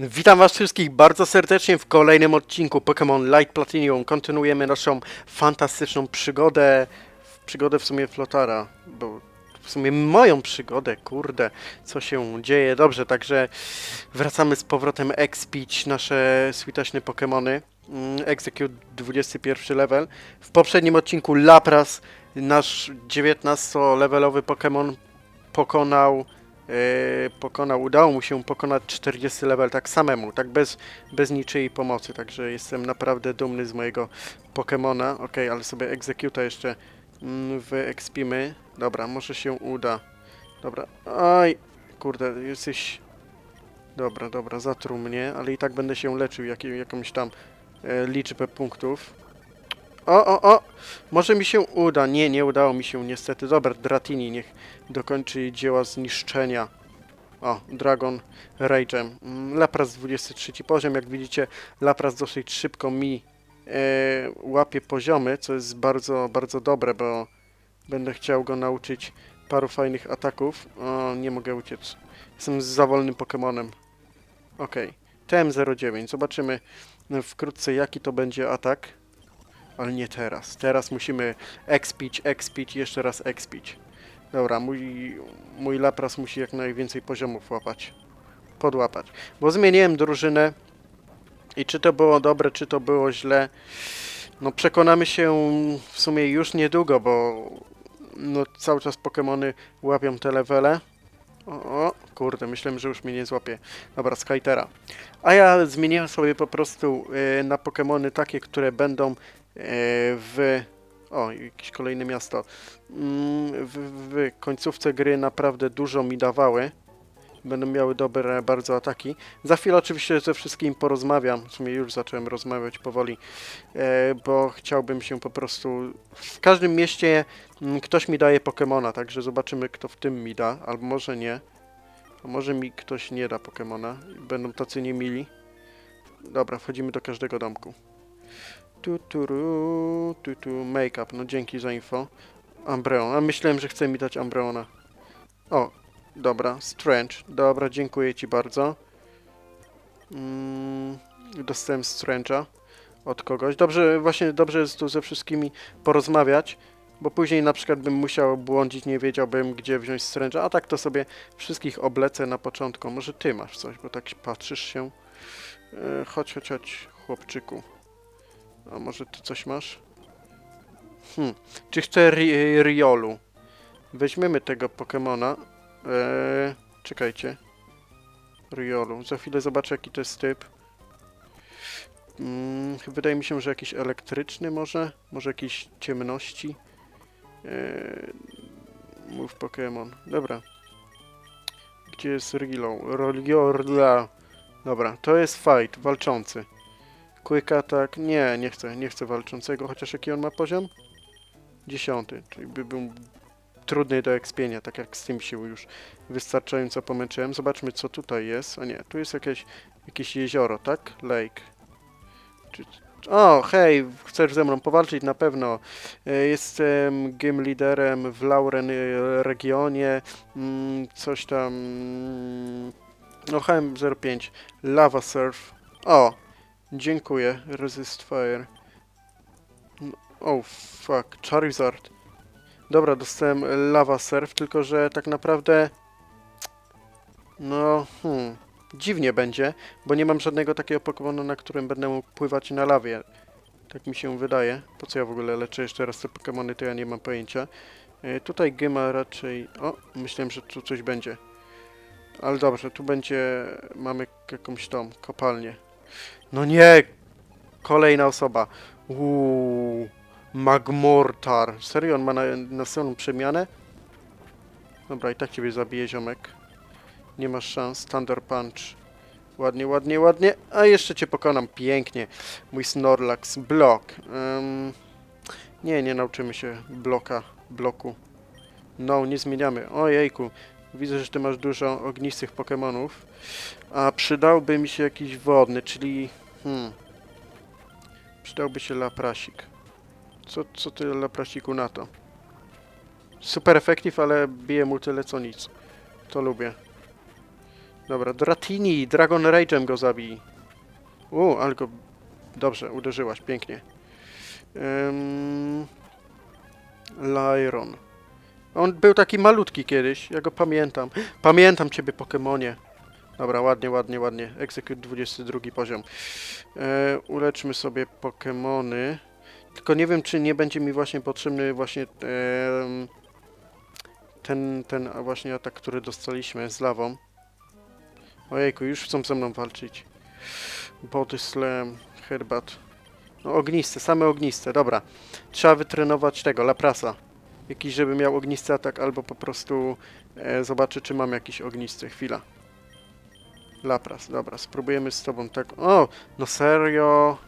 Witam Was wszystkich bardzo serdecznie w kolejnym odcinku Pokémon Light Platinum. Kontynuujemy naszą fantastyczną przygodę, przygodę w sumie Flotara, bo w sumie moją przygodę, kurde, co się dzieje. Dobrze, także wracamy z powrotem expić nasze switaśne Pokémony. Mm, Execute 21 level. W poprzednim odcinku Lapras, nasz 19-levelowy Pokémon pokonał pokonał, udało mu się pokonać 40 level tak samemu, tak bez, bez niczyjej pomocy, także jestem naprawdę dumny z mojego Pokemona. Ok, ale sobie Executa jeszcze mm, wyekspimy. Dobra, może się uda. Dobra, aj, kurde, jesteś... Dobra, dobra, zatruł mnie, ale i tak będę się leczył jak, jakąś tam e, liczbę punktów. O, o, o! Może mi się uda. Nie, nie udało mi się niestety. Dobra, Dratini niech dokończy dzieła zniszczenia. O, Dragon Rage'em. Mm, Lapras 23 poziom. Jak widzicie, Lapras dosyć szybko mi e, łapie poziomy, co jest bardzo, bardzo dobre, bo będę chciał go nauczyć paru fajnych ataków. O, nie mogę uciec. Jestem za wolnym Pokemonem. Okej. TM09. Zobaczymy wkrótce, jaki to będzie atak. Ale nie teraz. Teraz musimy expić, expić jeszcze raz expić. Dobra, mój, mój Lapras musi jak najwięcej poziomów łapać. Podłapać. Bo zmieniłem drużynę i czy to było dobre, czy to było źle, no przekonamy się w sumie już niedługo, bo no cały czas Pokémony łapią te levele. O, o, kurde, myślałem, że już mnie nie złapie. Dobra, Skytera. A ja zmieniłem sobie po prostu y, na Pokémony takie, które będą w. O, jakieś kolejne miasto. Mm, W, w końcówce gry naprawdę dużo mi dawały. Będą miały dobre bardzo ataki. Za chwilę oczywiście ze wszystkim porozmawiam. W sumie już zacząłem rozmawiać powoli, e, bo chciałbym się po prostu. W każdym mieście mm, ktoś mi daje Pokemona, także zobaczymy, kto w tym mi da, albo może nie. A może mi ktoś nie da Pokemona. Będą tacy niemili. Dobra, wchodzimy do każdego domku. Tu, tu, ru, tu, tu, make-up, no dzięki za info. Umbreon, a myślałem, że chce mi dać Umbreona. O, dobra, Strange, dobra, dziękuję ci bardzo. Mm, dostałem Strange'a od kogoś. Dobrze, właśnie dobrze jest tu ze wszystkimi porozmawiać, bo później na przykład bym musiał błądzić, nie wiedziałbym gdzie wziąć Strange'a, a tak to sobie wszystkich oblecę na początku. Może ty masz coś, bo tak patrzysz się. E, chodź, chodź, chodź, chłopczyku. A może ty coś masz? Hmm. Czy chcę ri Riolu? Weźmiemy tego Pokemona. Eee, czekajcie. Riolu. Za chwilę zobaczę jaki to jest typ. Mm, wydaje mi się, że jakiś elektryczny może? Może jakiś ciemności? Eee, mów Pokémon. Dobra. Gdzie jest Rilo? Roliorla. Dobra, to jest fight, walczący. Quick attack. Nie, nie chcę, nie chcę walczącego, chociaż jaki on ma poziom? Dziesiąty, czyli by był trudny do ekspienia, tak jak z tym się już wystarczająco pomęczyłem. Zobaczmy, co tutaj jest. A nie, tu jest jakieś, jakieś jezioro, tak? Lake. Czy, o, hej, chcesz ze mną powalczyć? Na pewno. E, Jestem game liderem w Lauren e, regionie. Mm, Coś tam... mm, No, HM05. Lava Surf. O, Dziękuję. Resist fire. No, oh fuck. Charizard. Dobra, dostałem lava surf, tylko że tak naprawdę... No, hmm. Dziwnie będzie, bo nie mam żadnego takiego Pokemona, na którym będę mógł pływać na lawie. Tak mi się wydaje. Po co ja w ogóle leczę jeszcze raz te Pokemony, to ja nie mam pojęcia. E, tutaj Gyma raczej... O, myślałem, że tu coś będzie. Ale dobrze, tu będzie... Mamy jakąś tą kopalnię. No nie! Kolejna osoba. Uuu. Magmortar. Serio, on ma na, następną przemianę? Dobra, i tak ciebie zabije, ziomek. Nie masz szans. Thunder Punch. Ładnie, ładnie, ładnie. A jeszcze cię pokonam. Pięknie. Mój Snorlax. Blok. Ym, nie, nie nauczymy się bloka, bloku. No, nie zmieniamy. Ojejku. Widzę, że ty masz dużo ognistych Pokemonów. A przydałby mi się jakiś wodny, czyli... Hmm. Przydałby się Laprasik. Co, co ty, Laprasiku, na to? Super efektyw, ale bije mu tyle co nic. To lubię. Dobra, Dratini, Dragon Rage'em go zabij. U, ale go... Dobrze, uderzyłaś, pięknie. Ym... Lyron. On był taki malutki kiedyś, ja go pamiętam. Pamiętam ciebie, Pokemonie. Dobra, ładnie, ładnie, ładnie. Execute 22 poziom. E, uleczmy sobie Pokemony. Tylko nie wiem, czy nie będzie mi właśnie potrzebny właśnie em, ten, ten właśnie atak, który dostaliśmy z lawą. Ojejku, już chcą ze mną walczyć. Body Slam, Herbat. No ogniste, same ogniste, dobra. Trzeba wytrenować tego, Laprasa. Jakiś, żeby miał ognisty atak, albo po prostu e, zobaczy, czy mam jakiś ognisty. Chwila. Lapras, dobra, spróbujemy z tobą tak. O, no serio.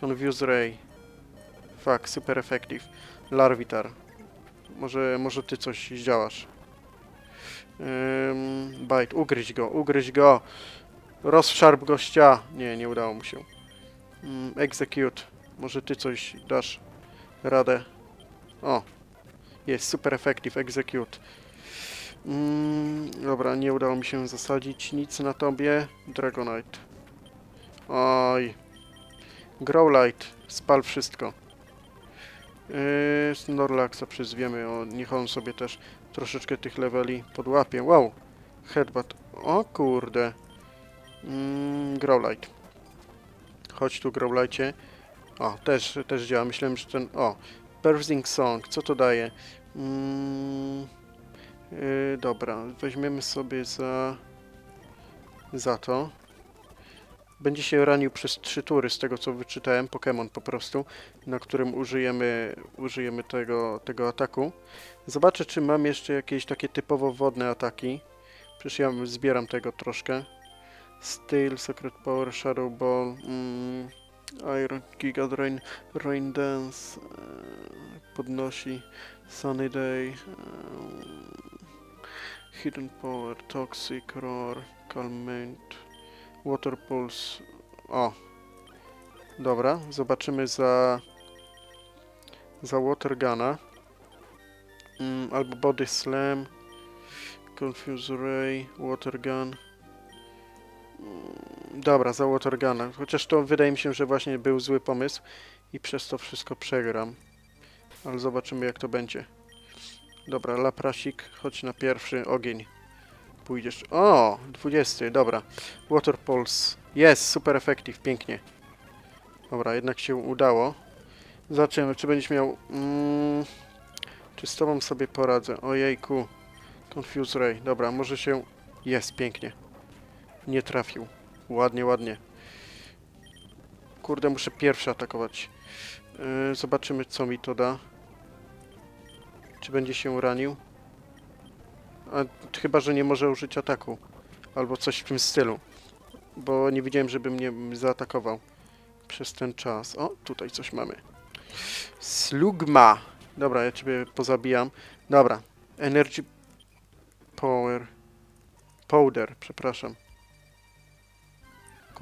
Confuse Ray. Fuck, super effective. Larvitar. Może, może ty coś zdziałasz. Ym, bite, ugryź go, ugryź go. Rozszarp gościa. Nie, nie udało mu się. Execute. Może ty coś dasz radę. O. Jest, super effective, execute. Mm, dobra, nie udało mi się zasadzić nic na tobie. Dragonite. Oj. Growlite. Spal wszystko. Yy, Snorlaxa przyzwiemy, o, niech on sobie też troszeczkę tych leveli podłapie. Wow! Headbutt. O kurde. Mm, Growlite. Chodź tu, Growlite. O, też, też działa. Myślałem, że ten... O! Birthing Song. Co to daje? Mm, yy, dobra, weźmiemy sobie za... Za to. Będzie się ranił przez trzy tury, z tego co wyczytałem. Pokémon po prostu na którym użyjemy, użyjemy tego, tego ataku. Zobaczę, czy mam jeszcze jakieś takie typowo wodne ataki. Przecież ja zbieram tego troszkę. Steel, Secret Power, Shadow Ball, mm, Iron, Giga Drain, Rain Dance, e, podnosi, Sunny Day, e, Hidden Power, Toxic Roar, Calmate, Water Pulse. O, Dobra, zobaczymy za za Watergana mm, albo Body Slam Confuse Ray, Watergun mm, dobra, za Watergana chociaż to wydaje mi się, że właśnie był zły pomysł i przez to wszystko przegram ale zobaczymy jak to będzie dobra, Laprasik, chodź na pierwszy ogień pójdziesz, o, 20, dobra Water Pulse, jest, super effective, pięknie Dobra, jednak się udało. Zobaczymy, czy będziesz miał... Mm, czy z tobą sobie poradzę? Ojejku. Confuse Ray. Dobra, może się... Jest, pięknie. Nie trafił. Ładnie, ładnie. Kurde, muszę pierwszy atakować. Yy, zobaczymy, co mi to da. Czy będzie się ranił? A, chyba, że nie może użyć ataku. Albo coś w tym stylu. Bo nie widziałem, żeby mnie zaatakował przez ten czas. O, tutaj coś mamy. Slugma. Dobra, ja ciebie pozabijam. Dobra. Energy Power. Powder, przepraszam.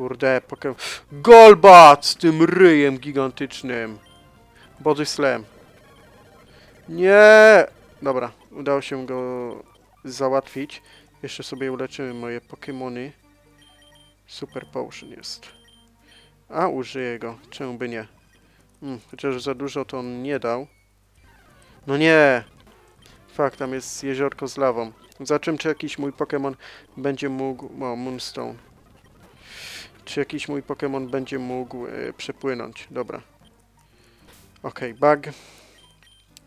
Kurde, Pokémon. Golbat z tym ryjem gigantycznym. Body Slam. Nie! Dobra, udało się go załatwić. Jeszcze sobie uleczymy moje Pokémony. Super Potion jest. A, użyję go. Czemu by nie? Hmm, chociaż za dużo to on nie dał. No nie! Fakt, tam jest jeziorko z lawą. Zobaczymy, czy jakiś mój Pokémon będzie mógł... O, Moonstone. Czy jakiś mój Pokémon będzie mógł e, przepłynąć. Dobra. Okej, bug.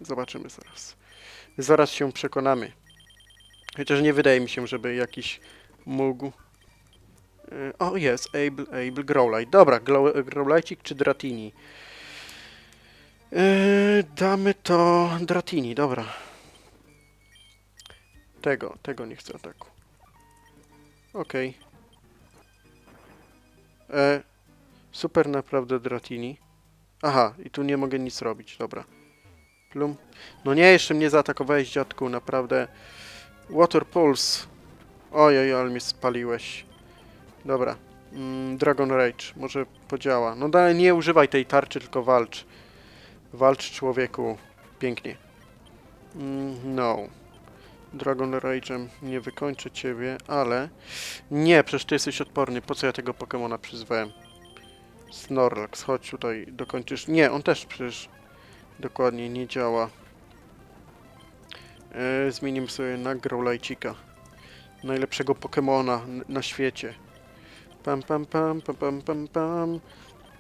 Zobaczymy zaraz. Zaraz się przekonamy. Chociaż nie wydaje mi się, żeby jakiś mógł... E, O, jest, Able, Able Growlite. Dobra, Growlite'ik czy Dratini? Yy, damy to Dratini, dobra. Tego, tego nie chcę ataku. Okej. E, super naprawdę Dratini. Aha, i tu nie mogę nic robić, dobra. Plum. No nie, jeszcze mnie zaatakowałeś, dziadku, naprawdę. Water Pulse. Ojej, ale mnie spaliłeś. Dobra. Mm, Dragon Rage, może podziała. No dalej nie używaj tej tarczy, tylko walcz. Walcz człowieku. Pięknie. Mm, no. Dragon Rage'em nie wykończę ciebie, ale... Nie, przecież ty jesteś odporny. Po co ja tego Pokemona przyzwałem? Snorlax, chodź tutaj, dokończysz... Nie, on też przecież dokładnie nie działa. E, zmienimy sobie na Growlitecika. Najlepszego Pokemona na świecie. Pam, pam, pam, pam, pam, pam, pam.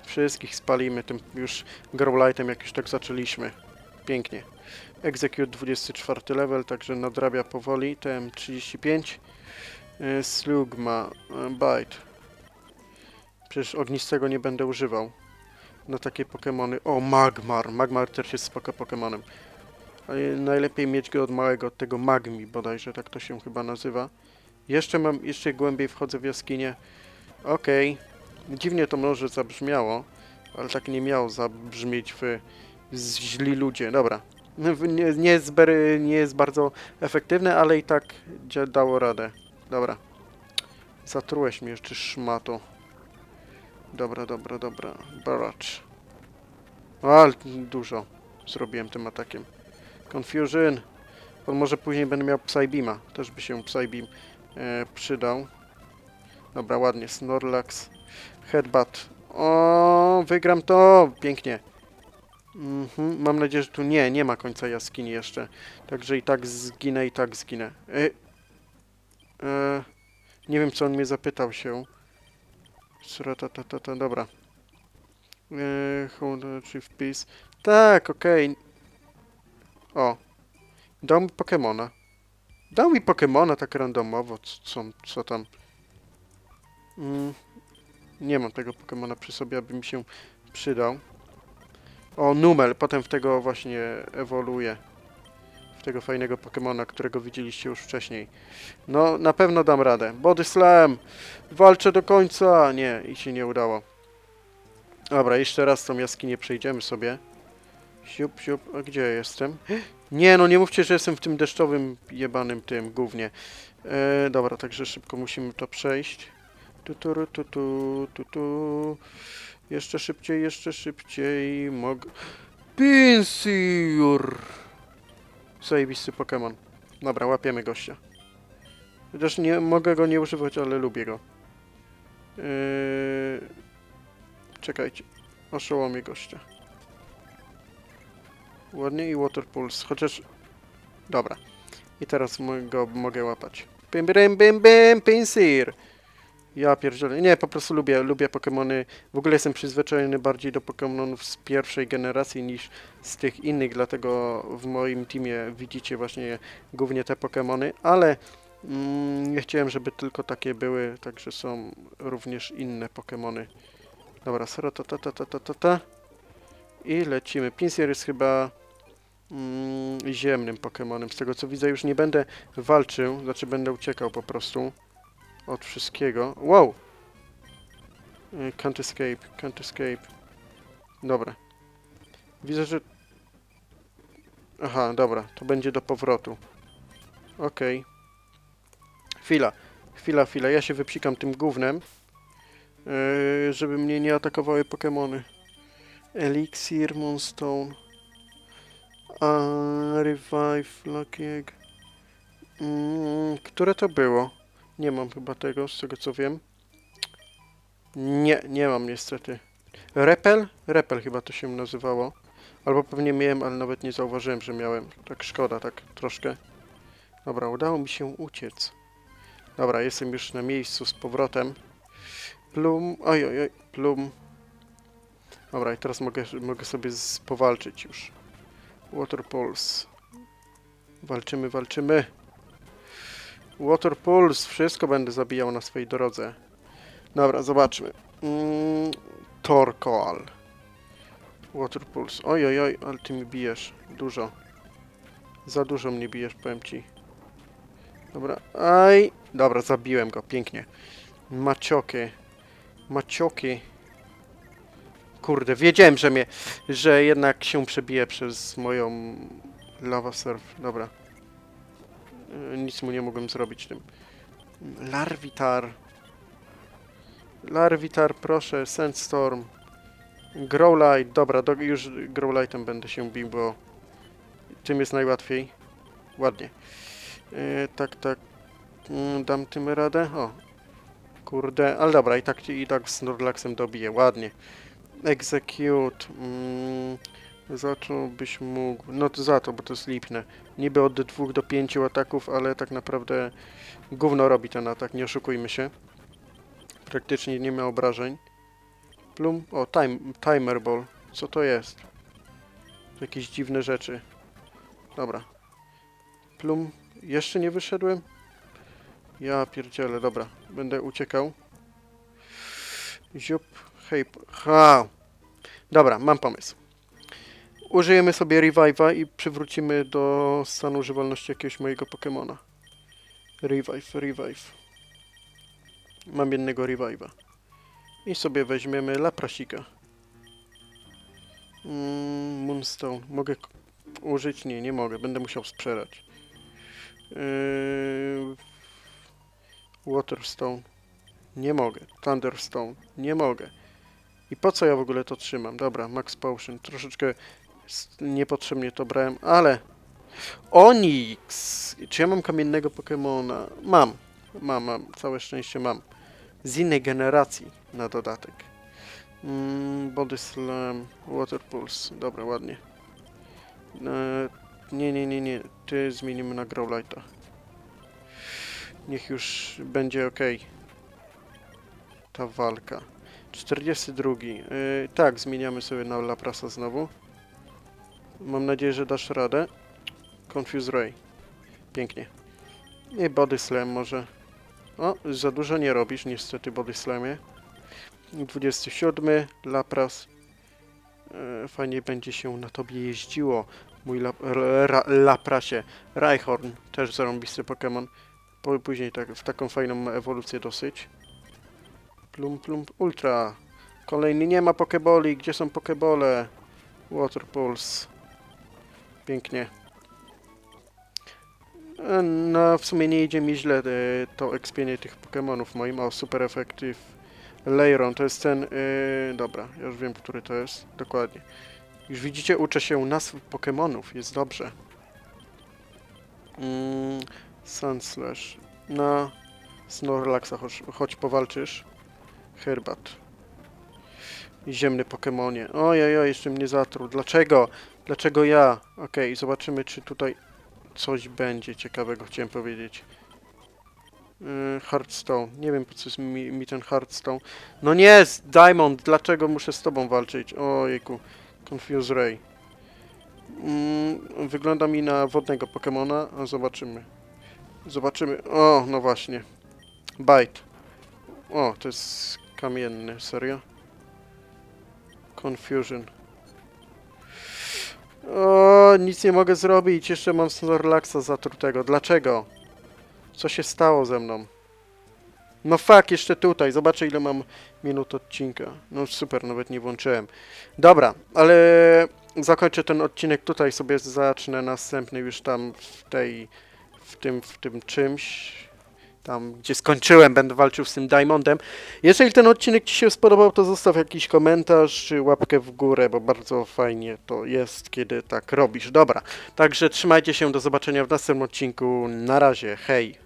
Wszystkich spalimy tym już Growlitem, jak już tak zaczęliśmy. Pięknie. Execute 24 level, także nadrabia powoli. TM35. E, Slugma. e, Bite. Przecież ognistego nie będę używał. Na takie Pokemony. O, Magmar. Magmar też jest spoko Pokemonem. Ale najlepiej mieć go od małego, od tego Magmi bodajże, tak to się chyba nazywa. Jeszcze mam, jeszcze głębiej wchodzę w jaskinię. Okej. Dziwnie to może zabrzmiało, ale tak nie miało zabrzmieć w źli ludzie. Dobra. Nie, nie, jest nie jest bardzo efektywne, ale i tak dało radę. Dobra. Zatrułeś mnie jeszcze szmato. Dobra, dobra, dobra. Baracz. Ale dużo zrobiłem tym atakiem. Confusion. Bo może później będę miał Psybeama. Też by się Psybeam e, przydał. Dobra, ładnie. Snorlax. Headbutt. O, wygram to! Pięknie. Mhm. Mam nadzieję, że tu nie, nie ma końca jaskini jeszcze. Także i tak zginę, i tak zginę. E, e, nie wiem, co on mnie zapytał się. Sratatata, dobra. E, hold achieve peace. Tak, okej. O. Dał mi Pokemona. Dał mi Pokemona tak randomowo. Co, co tam? Mm, nie mam tego Pokemona przy sobie, aby mi się przydał. O, Numel. Potem w tego właśnie ewoluuje. W tego fajnego Pokemona, którego widzieliście już wcześniej. No, na pewno dam radę. Body Slam! Walczę do końca! Nie, i się nie udało. Dobra, jeszcze raz tą jaskinię przejdziemy sobie. Siup, siup, a gdzie jestem? Nie, no nie mówcie, że jestem w tym deszczowym, jebanym tym głównie. E, dobra, także szybko musimy to przejść. Tu, tu, tu, tu, tu, tu. Jeszcze szybciej, jeszcze szybciej. Mog... Pinsir! Zajebisty Pokémon. Dobra, łapiemy gościa. Chociaż nie mogę go nie używać, ale lubię go. Yy... Czekajcie. Oszołomię gościa. Ładnie i Water Pulse, chociaż... Dobra. I teraz go mogę łapać. Bim, bim, bim, bim, Pinsir! Ja pierdzielę. Nie, po prostu lubię, lubię Pokemony. W ogóle jestem przyzwyczajony bardziej do Pokemonów z pierwszej generacji niż z tych innych, dlatego w moim teamie widzicie właśnie głównie te Pokemony, ale mm, nie chciałem, żeby tylko takie były, także są również inne Pokemony. Dobra, ta. I lecimy. Pinsir jest chyba mm, ziemnym Pokemonem. Z tego co widzę już nie będę walczył, znaczy będę uciekał po prostu od wszystkiego. Wow! Y, Can't escape, can't escape. Dobra. Widzę, że... Aha, dobra, to będzie do powrotu. Okej. Chwila, chwila, chwila. Ja się wypsikam tym gównem, yy, żeby mnie nie atakowały Pokemony. Elixir, Moonstone. A, Revive, Lucky Egg. Mm, które to było? Nie mam chyba tego, z tego co wiem. Nie, nie mam niestety. Repel? Repel chyba to się nazywało. Albo pewnie miałem, ale nawet nie zauważyłem, że miałem. Tak szkoda, tak troszkę. Dobra, udało mi się uciec. Dobra, jestem już na miejscu z powrotem. Plum, oj, oj, oj, plum. Dobra, i teraz mogę, mogę sobie powalczyć już. Water Pulse. Walczymy, walczymy. Water Pulse, wszystko będę zabijał na swojej drodze. Dobra, zobaczmy. Mm, Torkoal. Water Pulse. Oj, oj, oj, ale ty mi bijesz. Dużo. Za dużo mnie bijesz, powiem ci. Dobra, aj. Dobra, zabiłem go, pięknie. Maciokie. Maciokie. Kurde, wiedziałem, że mnie, że jednak się przebije przez moją lava surf. Dobra. E, Nic mu nie mogłem zrobić tym. Larvitar. Larvitar, proszę, Sandstorm. Growlite, dobra, do, już Growlitem będę się bił, bo tym jest najłatwiej. Ładnie. E, tak, tak. Mm, dam tym radę. O. Kurde, ale dobra, i tak, i tak z Snorlaxem dobiję, ładnie. Execute. Mm, zacząłbyś mógł. No to za to, bo to jest lipne. Niby od 2 do 5 ataków, ale tak naprawdę gówno robi ten atak, nie oszukujmy się. Praktycznie nie ma obrażeń. Plum. O, time, timer ball. Co to jest? To jakieś dziwne rzeczy. Dobra. Plum. Jeszcze nie wyszedłem? Ja pierdzielę, dobra. Będę uciekał. Ziup. Hej. Ha! Dobra, mam pomysł. Użyjemy sobie Revive'a i przywrócimy do stanu używalności jakiegoś mojego Pokemona. Revive, Revive. Mam jednego Revive'a. I sobie weźmiemy Laprasika. Mm, Moonstone. Mogę użyć? Nie, nie mogę. Będę musiał sprzedać. Yy... Waterstone. Nie mogę. Thunderstone. Nie mogę. I po co ja w ogóle to trzymam? Dobra, Max Potion. Troszeczkę niepotrzebnie to brałem, ale... Onix! Czy ja mam kamiennego Pokemona? Mam. Mam, mam. Całe szczęście mam. Z innej generacji na dodatek. Mm, body Slam, Water Pulse. Dobra, ładnie. E, nie, nie, nie, nie. Ty zmienimy na Growlite'a. Niech już będzie ok. Ta walka. 42. Yy, tak, zmieniamy sobie na Laprasa znowu. Mam nadzieję, że dasz radę. Confuse Ray. Pięknie. I Body Slam może. O, za dużo nie robisz niestety Body Slamie. 27. Lapras. E, fajnie będzie się na tobie jeździło. Mój lap, ra, Laprasie. Rhyhorn. Też zarąbisty Pokémon. Po- Później tak, w taką fajną ewolucję dosyć. Plum, plum, ultra. Kolejny nie ma pokeboli. Gdzie są pokebole? Water Pulse. Pięknie. E, No, w sumie nie idzie mi źle e, to ekspienie tych Pokemonów moim. O, super efektyw. Leiron, to jest ten... e, dobra, ja już wiem, który to jest. Dokładnie. Już widzicie, uczę się nazw Pokemonów. Jest dobrze. Mm, Sunslash. Na Snorlaxa chodź, chodź powalczysz. Herbat. Ziemny Pokemonie. Ojej, oj, jeszcze mnie zatruł. Dlaczego? Dlaczego ja? Okej, zobaczymy, czy tutaj coś będzie ciekawego, chciałem powiedzieć. Yy. Nie wiem, po co jest mi, mi ten Hearthstone. No nie, Diamond, dlaczego muszę z tobą walczyć? Ojejku. Confuse Ray. Mm, wygląda mi na wodnego Pokemona, a zobaczymy. Zobaczymy. O, no właśnie. Bite. O, to jest kamienny, serio? Confusion. O, nic nie mogę zrobić. Jeszcze mam Snorlaxa zatrutego. Dlaczego? Co się stało ze mną? No fuck, jeszcze tutaj. Zobaczę ile mam minut odcinka. No super, nawet nie włączyłem. Dobra, ale zakończę ten odcinek tutaj. Sobie zacznę następny już tam w tej... w tym, w tym czymś. Tam, gdzie skończyłem, będę walczył z tym Diamondem. Jeżeli ten odcinek Ci się spodobał, to zostaw jakiś komentarz czy łapkę w górę, bo bardzo fajnie to jest, kiedy tak robisz. Dobra, także trzymajcie się, do zobaczenia w następnym odcinku. Na razie, hej!